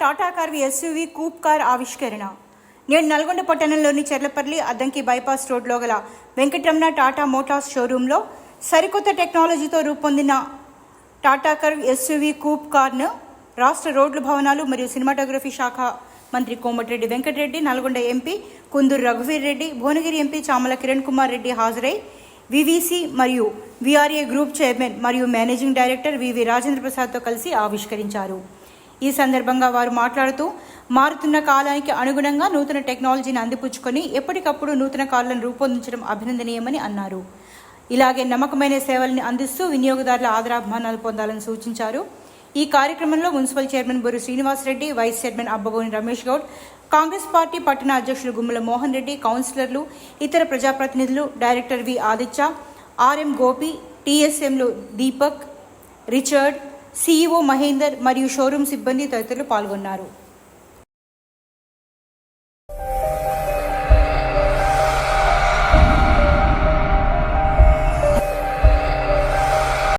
Tata car SUV coupe car ఆవిష్కరణ. నేడు నల్గొండ పట్టణంలోని చెర్లపల్లి అద్దంకి బైపాస్ రోడ్లో గల వెంకటరమణ టాటా మోటార్స్ షోరూంలో సరికొత్త టెక్నాలజీతో రూపొందిన టాటా కార్ ఎస్యూవి కూప్ కార్ను రాష్ట్ర రోడ్లు భవనాలు మరియు సినిమాటోగ్రఫీ శాఖ మంత్రి కోమటిరెడ్డి వెంకటరెడ్డి నల్గొండ ఎంపీ కుందూరు రఘువీర్ రెడ్డి భువనగిరి ఎంపీ చామల కిరణ్ కుమార్ రెడ్డి హాజరై వివిసి మరియు విఆర్ఏ గ్రూప్ చైర్మన్ మరియు మేనేజింగ్ డైరెక్టర్ వివి రాజేంద్ర ప్రసాద్తో కలిసి ఆవిష్కరించారు. ఈ సందర్భంగా వారు మాట్లాడుతూ మారుతున్న కాలానికి అనుగుణంగా నూతన టెక్నాలజీని అందిపుచ్చుకొని ఎప్పటికప్పుడు నూతన కార్లను రూపొందించడం అభినందనీయమని అన్నారు. ఇలాగే నమ్మకమైన సేవల్ని అందిస్తూ వినియోగదారుల ఆదరాభిమానాలు పొందాలని సూచించారు. ఈ కార్యక్రమంలో municipal chairman Boru Srinivasreddy vice chairman Abbagoni Ramesh Goud Congress party పట్టణ అధ్యక్షులు గుమ్మల మోహన్ రెడ్డి కౌన్సిలర్లు ఇతర ప్రజాప్రతినిధులు director V Aditya RM Gopi టీఎస్ఎంలు Deepak Richard CEO Mahender మరియు షోరూం సిబ్బంది తదితరులు పాల్గొన్నారు.